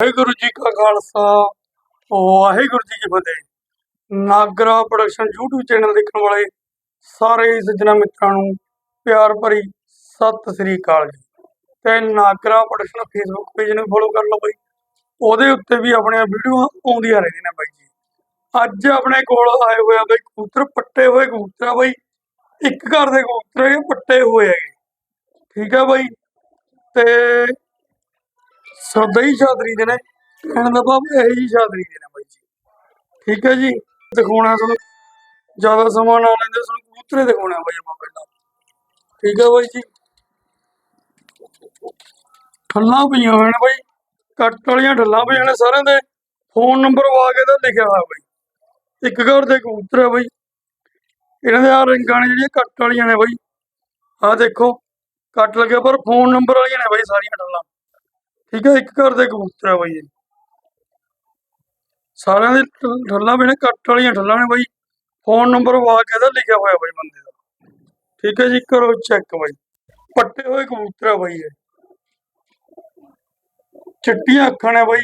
ਵਾਹਿਗੁਰੂ ਜੀ ਕਾ ਖਾਲਸਾ, ਵਾਹਿਗੁਰੂ ਜੀ ਕੀ ਫਤਿਹ। Nagra production YouTube channel ਦੇਖਣ ਵਾਲੇ ਸਾਰੇ ਸੱਜਣਾ ਮਿੱਤਰਾਂ ਨੂੰ ਪਿਆਰ ਭਰੀ ਸਤਿ ਸ੍ਰੀ ਅਕਾਲ ਜੀ। ਤੇ ਨਾਗਰਾ ਪ੍ਰੋਡਕਸ਼ਨ ਫੇਸਬੁੱਕ ਪੇਜ ਨੂੰ ਫੋਲੋ ਕਰ ਲਓ ਬਾਈ। ਉਹਦੇ ਉੱਤੇ ਵੀ ਆਪਣੀਆਂ ਵੀਡੀਓ ਆਉਂਦੀਆਂ ਰਹਿੰਦੀਆਂ ਨੇ ਬਾਈ ਜੀ। ਅੱਜ ਆਪਣੇ ਕੋਲ ਆਏ ਹੋਇਆ ਆ ਬਾਈ ਕਬੂਤਰ, ਪੱਟੇ ਹੋਏ ਕਬੂਤਰ ਆ ਬਾਈ। ਇੱਕ ਘਰ ਦੇ ਕਬੂਤਰ ਪੱਟੇ ਹੋਏ ਹੈਗੇ। ਠੀਕ ਆ ਬਾਈ। ਤੇ ਸਦਾ ਹੀ ਛਾਤਰੀ ਦੇ ਨੇ ਕਹਿਣ ਦਾ ਭਾਵ ਇਹ ਹੀ ਛਾਤਰੀ ਦੇ ਨੇ ਬਾਈ ਜੀ। ਠੀਕ ਹੈ ਜੀ? ਦਿਖਾਉਣਾ ਤੁਹਾਨੂੰ। ਜ਼ਿਆਦਾ ਸਮਾਂ ਨਾ ਲੈਂਦੇ, ਤੁਹਾਨੂੰ ਕਬੂਤਰੇ ਦਿਖਾਉਣਾ ਬਾਈ ਆਪਾਂ ਪਹਿਲਾਂ। ਠੀਕ ਹੈ ਬਾਈ ਜੀ? ਠੱਲਾਂ ਪਈਆਂ ਹੋਈਆਂ ਨੇ ਬਾਈ। ਕੱਟ ਵਾਲੀਆਂ ਠੱਲਾਂ ਪਈਆਂ ਨੇ ਸਾਰਿਆਂ ਦੇ। ਫੋਨ ਨੰਬਰ ਵਾ ਕੇ ਤਾਂ ਲਿਖਿਆ ਹੋਇਆ ਬਾਈ। ਇੱਕ ਘਰ ਦੇ ਕਬੂਤਰ ਹੈ ਬਾਈ। ਇਹਨਾਂ ਦੇ ਆ ਰਿੰਗਾਂ ਨੇ ਜਿਹੜੀਆਂ ਕੱਟ ਵਾਲੀਆਂ ਨੇ ਬਾਈ। ਆਹ ਦੇਖੋ, ਕੱਟ ਲੱਗਿਆ ਪਰ ਫੋਨ ਨੰਬਰ ਵਾਲੀਆਂ ਨੇ ਬਾਈ ਸਾਰੀਆਂ ਠੱਲਾਂ। ਠੀਕ ਹੈ, ਇੱਕ ਘਰ ਦੇ ਕਬੂਤਰ ਆ ਬਾਈ ਇਹ। ਸਾਰਿਆਂ ਦੇ ਠ- ਠੱਲਾਂ ਵੀ ਕੱਟ ਵਾਲੀਆਂ ਠੱਲਾਂ ਨੇ ਬਾਈ। ਫੋਨ ਨੰਬਰ ਵਾ ਕੇ ਦਾ ਲਿਖਿਆ ਹੋਇਆ ਬਾਈ ਬੰਦੇ ਦਾ। ਠੀਕ ਹੈ ਜੀ ਕਰੋ ਚੈੱਕ ਬਾਈ। ਪੱਟੇ ਹੋਏ ਕਬੂਤਰ ਆ ਬਾਈ ਇਹ। ਚਿੱਟੀਆਂ ਅੱਖਾਂ ਨੇ ਬਾਈ।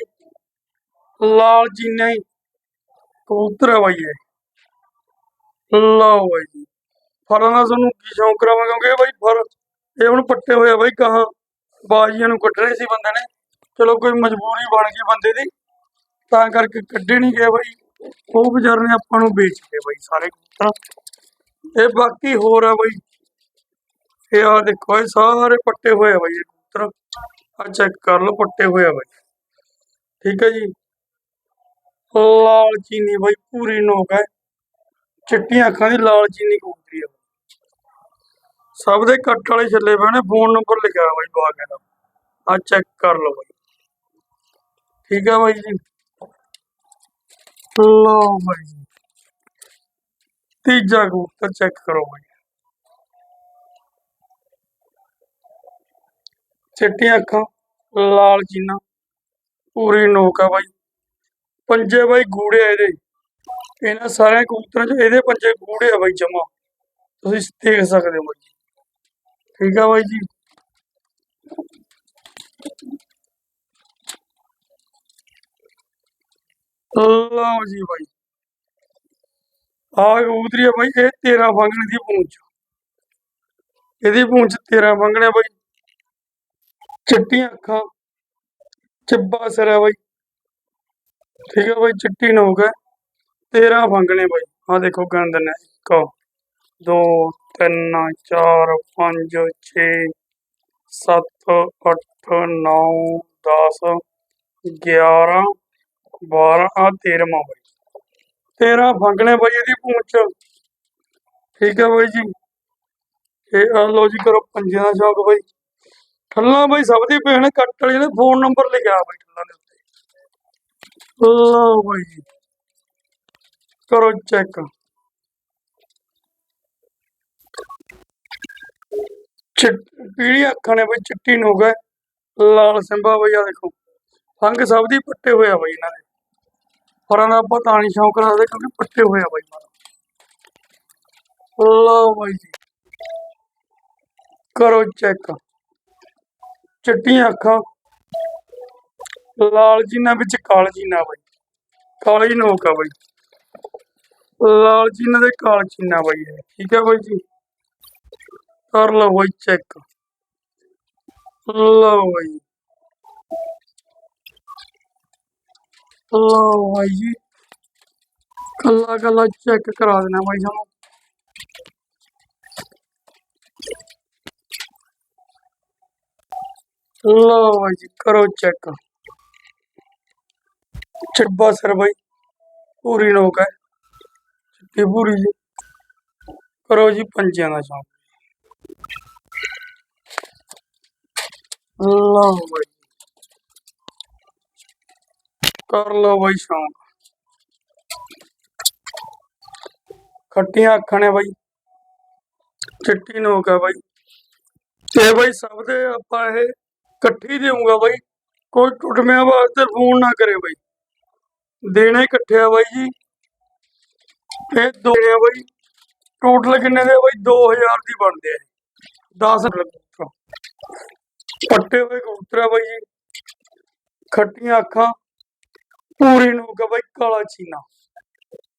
ਲਾਲ ਚੀਨਾ ਹੀ ਕਬੂਤਰ ਆ ਬਾਈ ਇਹ। ਲਓ ਬਾਈ ਜੀ। ਫਰਾਂ ਦਾ ਤੁਹਾਨੂੰ ਕੀ ਸ਼ੌਂਕ ਕਰਾਵਾਂ ਕਿਉਂਕਿ ਇਹ ਬਾਈ ਫਰ ਇਹ ਹੁਣ ਪੱਟੇ ਹੋਏ ਬਾਈ ਕਹਾ ਬਾਜ਼ੀਆਂ ਨੂੰ ਕੱਢਣੇ ਸੀ ਬੰਦੇ ਨੇ। ਚਲੋ ਕੋਈ ਮਜਬੂਰੀ ਬਣ ਗਈ ਬੰਦੇ ਦੀ, ਤਾਂ ਕਰਕੇ ਕੱਢੇ ਨਹੀਂ ਗਏ ਬਾਈ। ਉਹ ਵਿਚਾਰੇ ਨੇ ਆਪਾਂ ਨੂੰ ਵੇਚ ਕੇ ਬਾਈ ਸਾਰੇ ਕਬੂਤਰ ਇਹ ਬਾਕੀ ਹੋਰ ਆ ਬਾਈ। ਇਹ ਆ ਦੇਖੋ, ਇਹ ਸਾਰੇ ਪੱਟੇ ਹੋਏ ਆ ਬਾਈ ਕਬੂਤਰ ਆ ਚੈੱਕ ਕਰ ਲਓ, ਪੱਟੇ ਹੋਏ ਆ ਬਾਈ। ਠੀਕ ਹੈ ਜੀ। ਲਾਲ ਚੀਨੀ ਬਾਈ, ਪੂਰੀ ਨੋਕ ਹੈ ਚਿੱਟੀਆਂ ਅੱਖਾਂ ਦੀ ਲਾਲ ਚੀਨੀ ਕਬੂਤਰੀ ਆ। ਸਭ ਦੇ ਕੱਟ ਵਾਲੇ ਛੱਲੇ ਪਏ ਨੇ, ਫੋਨ ਨੰਬਰ ਲਿਖਿਆ ਬਾਈ ਬਾਗ ਦਾ ਆ ਚੈੱਕ ਕਰ ਲਓ ਬਾਈ। ਠੀਕ ਆ ਬਾਈ ਜੀ। ਲਓ ਬਾਈ ਜੀ। ਤੀਜਾ ਕਬੂਤਰ ਚੈੱਕ ਕਰੋ ਬਾਈ। ਚਿੱਟੀਆਂ ਅੱਖਾਂ, ਲਾਲ ਚੀਨਾ ਪੂਰੀ ਨੋਕ ਆ ਬਾਈ। ਪੰਜੇ ਬਾਈ ਗੂੜੇ ਆ ਇਹਦੇ। ਇਹਨਾਂ ਸਾਰਿਆਂ ਕਬੂਤਰਾਂ 'ਚ ਇਹਦੇ ਪੰਜੇ ਗੂੜੇ ਆ ਬਾਈ ਜਮਾ। ਤੁਸੀਂ ਦੇਖ ਸਕਦੇ ਹੋ ਬਾਈ ਠੀਕ ਆ ਬਾਈ ਜੀ। ਲਓ ਜੀ ਬਾਈ। ਆ ਕਬੂਤਰੀ ਆ ਬਾਈ, ਇਹ 13 ਫੰਗਣ ਦੀ ਪੂੰਛ। ਇਹਦੀ ਪੂੰਛ 13 ਫੰਗਣੇ ਬਾਈ। ਚਿੱਟੀਆਂ ਅੱਖਾਂ, ਚਿੱਬਾ ਸਿਰ ਹੈ ਬਾਈ। ਠੀਕ ਹੈ ਬਾਈ, ਚਿੱਟੀ ਨੋਕ ਹੈ 13 ਫੰਗਣੇ ਬਾਈ। ਆ ਦੇਖੋ ਗੰਦ ਨੇ ਇੱਕ, ਦੋ, ਤਿੰਨ, ਚਾਰ, ਪੰਜ, ਛੇ, ਸੱਤ, ਅੱਠ, ਨੌ 10 11 12 ਆ 13ਵਾਂ ਬਾਈ। 13 ਫੰਗਣੇ ਬਾਈ ਇਹਦੀ ਪੂੰਛ ਠੀਕ ਹੈ ਬਾਈ ਜੀ। ਇਹ ਆ ਲੋ ਜੀ ਕਰੋ ਪੰਜਿਆਂ ਦਾ ਸ਼ੌਕ ਬਾਈ। ਠੱਲਾਂ ਬਾਈ ਸਭ ਦੀ ਪੇਣ ਕੱਟ ਵਾਲੀ ਨੇ ਫੋਨ ਨੰਬਰ ਲਿਖਿਆ ਬਾਈ ਠੱਲਾਂ ਦੇ ਉੱਤੇ। ਲਓ ਬਾਈ ਜੀ। ਕਰੋ ਚੈੱਕ ਚਿੱਟ ਅੱਖਾਂ ਨੇ ਬਈ? ਚਿੱਟੀ ਨੋਕ ਲਾਲ ਸਿੰਬਾ ਬਈ ਆ ਦੇਖੋ। ਫੰਗ ਸਭ ਦੀ ਪੱਟੇ ਹੋਇਆ ਆ ਬਈ ਇਹਨਾਂ ਦੇ। ਪਰਾਂ ਦਾ ਪਤਾ ਨਹੀਂ ਸ਼ੌਂਕ ਰੱਖਦੇ ਕਿਉਂਕਿ ਪੱਟੇ ਹੋਏ ਆ ਬਈ ਲਓ ਬਾਈ ਜੀ। ਕਰੋ ਚੈੱਕ ਚਿੱਟੀਆਂ ਅੱਖਾਂ। ਲਾਲ ਜੀਨਾ ਵਿੱਚ ਕਾਲ ਜੀਨਾ ਬਈ। ਕਾਲੀ ਨੋਕ ਆ ਬਈ। ਲਾਲ ਜੀਨਾ ਦੇ ਕਾਲ ਚੀਨਾ ਬਾਈ ਇਹ। ਠੀਕ ਹੈ ਬਾਈ ਜੀ। ਕਰ ਲਓ ਬਾਈ ਚੈੱਕ ਲਓ ਬਾਈ। ਲਓ ਬਾਈ ਜੀ। ਕੱਲਾ ਕੱਲਾ ਚੈੱਕ ਕਰਾ ਦੇਣਾ ਬਾਈ ਸਾਨੂੰ ਲਓ ਬਾਈ ਜੀ, ਕਰੋ ਚੈੱਕ ਚਿੱਬਾ ਸਰ ਬਾਈ, ਪੂਰੀ ਨੋਕ ਹੈ। ਚਿੱਟੀ ਪੂਰੀ ਜੀ। ਕਰੋ ਜੀ ਪੰਜਿਆਂ ਦਾ ਸ਼ੌਂਕ। ਲਓ ਬਾਈ ਕਰ ਲਓ ਬਾਈ ਸ਼ੌਂਕ। ਖੱਟੀਆਂ ਅੱਖਾਂ ਨੇ ਬਾਈ। ਚਿੱਟੀ ਨੋਕ ਆ ਬਾਈ। ਤੇ ਬਾਈ ਸਭ ਦੇ ਆਪਾਂ ਇਹ ਇਕੱਠੀ ਦੇਊਂਗਾ ਬਾਈ। ਕੋਈ ਟੁੱਟਮਿਆਂ ਵਾਸਤੇ ਫੋਨ ਨਾ ਕਰੇ ਬਾਈ। ਦੇਣੇ ਇਕੱਠੇ ਆ ਬਾਈ ਜੀ। ਇਹ ਦੋ ਆ ਬਾਈ। ਟੋਟਲ ਕਿੰਨੇ ਦੇ ਆ ਬਾਈ? 2000 ਦੀ ਬਣਦੇ ਆ। 10 ਪੱਟੇ ਹੋਏ ਕਬੂਤਰ ਆ ਬਾਈ ਜੀ। ਖੱਟੀਆਂ ਅੱਖਾਂ। ਪੂਰੀ ਨੋਕ ਆ ਕਾਲਾ ਚੀਨਾ।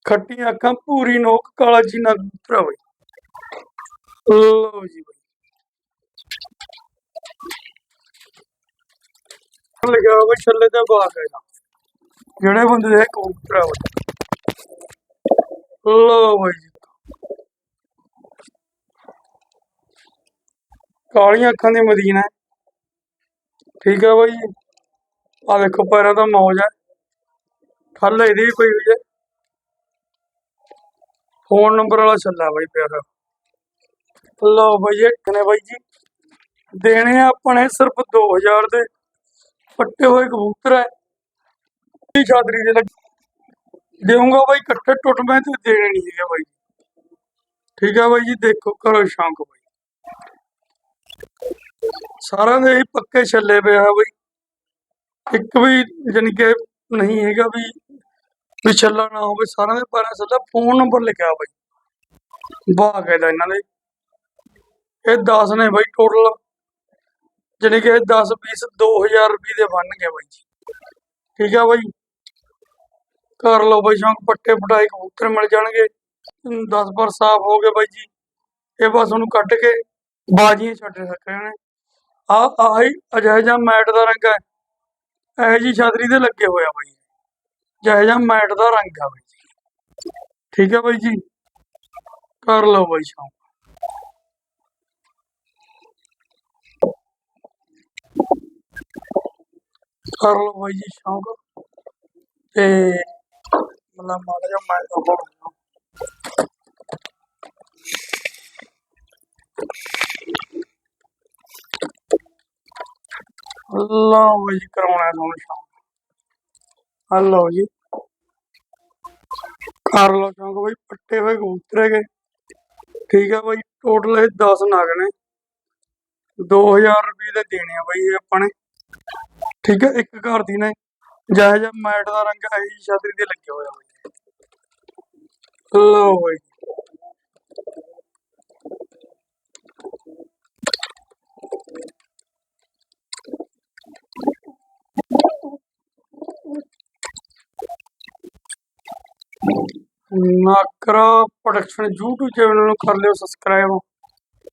ਖੱਟੀਆਂ ਅੱਖਾਂ, ਪੂਰੀ ਨੋਕ ਕਾਲਾ ਚੀਨਾ ਕਬੂਤਰ ਆ ਬਾਈ ਜੀ ਬਾਈ। ਲਿਖਿਆ ਹੋਇਆ ਛੱਲੇ ਤੇ ਬਾਗ ਹੈ ਜਿਹੜੇ ਬੰਦੇ ਦੇ ਕਬੂਤਰ ਆ ਬਾਈ। ਲਓ ਕਾਲੀਆਂ ਅੱਖਾਂ ਦੇ ਮਦੀਨਾ ਹੈ। ਠੀਕ ਹੈ ਬਾਈ। ਆ ਦੇਖੋ, ਪੈਰਾਂ ਦਾ ਮੌਜ ਹੈ। ਠੱਲ ਇਹਦੀ ਕੋਈ ਹੋਈ ਫੋਨ ਨੰਬਰ ਵਾਲਾ ਛੱਲਾ ਬਾਈ ਪਿਆਰਾ। ਲਓ ਬਾਈ ਇਹ ਕਿਨੇ ਬਾਈ ਜੀ। ਦੇਣੇ ਆਪਣੇ ਸਿਰਫ 2000 ਦੇ। ਪੱਟੇ ਹੋਏ ਕਬੂਤਰ ਹੈ ਇਹ ਛਾਦਰੀ ਦੇ ਲੱਗ। ਦੇਵਾਂਗਾ ਬਾਈ ਇਕੱਠੇ ਟੁੱਟ ਮੈਂ ਤੇ ਦੇਣੇ ਨਹੀਂ ਹੈਗੇ ਬਾਈ ਠੀਕ ਹੈ ਬਾਈ ਜੀ, ਦੇਖੋ ਕਰੋ ਸ਼ੌਂਕ ਬਾਈ। ਸਾਰਿਆਂ ਦੇ ਹੀ ਪੱਕੇ ਛੱਲੇ ਪਿਆ ਬਾਈ। ਇੱਕ ਵੀ ਜਾਣੀ ਕਿ ਨਹੀਂ ਹੈਗਾ ਵੀ ਵੀ ਛੱਲਾ ਨਾ ਹੋਵੇ ਸਾਰਿਆਂ ਦੇ ਪੈਰਾਂ ਸੱਲਾ ਫੋਨ ਨੰਬਰ ਲਿਖਿਆ ਬਾਈ। ਬਾਗ ਇਹਨਾਂ ਦੇ ਇਹ 10 ਨੇ ਬਾਈ ਟੋਟਲ ਜਾਣੀ ਕਿ 10 ਪੀਸ 2000 ਰੁਪਏ ਦੇ ਬਣਨਗੇ ਬਾਈ ਜੀ। ਠੀਕ ਆ ਬਾਈ? ਕਰ ਲਓ ਬਾਈ ਸ਼ੌਂਕ, ਪੱਟੇ ਪਟਾਈ, ਕਬੂਤਰ ਮਿਲ ਜਾਣਗੇ। 10 ਪਰ ਸਾਫ਼ ਹੋ ਗਏ ਬਾਈ ਜੀ। ਇਹ ਬਸ ਉਹਨੂੰ ਕੱਟ ਕੇ ਬਾਜੀਆਂ ਛੱਡ ਸਕਦੇ ਨੇ। ਆ, ਆਹੀ ਅਜਿਹਾ ਜਿਹਾ ਮੈਟ ਦਾ ਰੰਗ ਹੈ। ਇਹ ਜੀ ਛਤਰੀ ਦੇ ਲੱਗੇ ਹੋਇਆ ਬਾਈ। ਜਿਹੋ ਜਿਹਾ ਮੈਟ ਦਾ ਰੰਗ ਆ ਬਾਈ ਜੀ। ਠੀਕ ਹੈ ਬਾਈ ਜੀ? ਕਰ ਲਓ ਬਾਈ ਸ਼ੌਂਕ। ਕਰ ਲਓ ਬਾਈ ਜੀ ਸ਼ੌਂਕ। ਤੇ ਮਤਲਬ ਮਾੜਾ ਜਿਹਾ ਮੈਂ ਤਾਂ ਹੁਣ ਲਓ ਬਾਈ ਜੀ, ਕਰਾਉਣਾ ਤੁਹਾਨੂੰ ਸ਼ੌਂਕ। ਆ ਲਓ ਜੀ। ਕਰ ਲਓ ਸ਼ੌਂਕ ਬਾਈ, ਪੱਟੇ ਹੋਏ ਕਬੂਤਰ ਹੈਗੇ। ਠੀਕ ਹੈ ਬਾਈ ਟੋਟਲ ਇਹ 10 ਨਗ ਨੇ। 2000 ਰੁਪਏ ਦੇ ਦੇਣੇ ਆ ਬਾਈ ਆਪਾਂ ਨੇ। ਠੀਕ ਹੈ ਇੱਕ ਘਰ ਦੀ ਨੇ। ਜਿਹੋ ਜਿਹਾ ਮੈਟ ਦਾ ਰੰਗ ਹੈ ਹੀ ਛਤਰੀ ਦੇ ਲੱਗਿਆ ਹੋਇਆ ਬਾਈ। ਲਓ ਬਾਈ। ਨਾਕਰਾ ਪ੍ਰੋਡਕਸ਼ਨ YouTube ਚੈਨਲ ਨੂੰ ਕਰ ਲਿਓ ਸਬਸਕ੍ਰਾਈਬ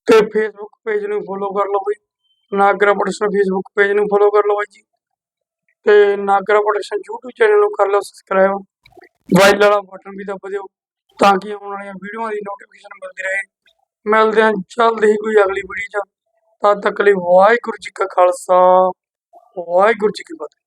ਤੇ Facebook ਪੇਜ ਨੂੰ ਫੋਲੋ ਕਰ ਲਓ ਬਈ। ਨਾਗਰਾ ਪ੍ਰੋਡਕਸ਼ਨ Facebook ਪੇਜ ਨੂੰ ਫੋਲੋ ਕਰ ਲਓ ਜੀ। ਤੇ ਨਾਗਰਾ ਪ੍ਰੋਡਕਸ਼ਨ YouTube ਚੈਨਲ ਨੂੰ ਕਰ ਲਓ ਸਬਸਕ੍ਰਾਈਬ ਵਾਈਲ ਵਾਲਾ ਬਟਨ ਵੀ ਦਬਾ ਦਿਓ, ਤਾਂ ਕਿ ਆਉਣ ਵਾਲੀਆਂ ਵੀਡੀਓਆਂ ਦੀ ਨੋਟੀਫਿਕੇਸ਼ਨ ਮਿਲਦੀ ਰਹੇ। ਮਿਲਦੇ ਹਾਂ ਜਲਦ ਹੀ ਕੋਈ ਅਗਲੀ ਵੀਡੀਓ 'ਚ। ਤਦ ਤੱਕ ਲਈ ਵਾਹਿਗੁਰੂ ਜੀ ਕਾ ਖਾਲਸਾ, ਵਾਹਿਗੁਰੂ ਜੀ ਕੀ ਫਤਿਹ।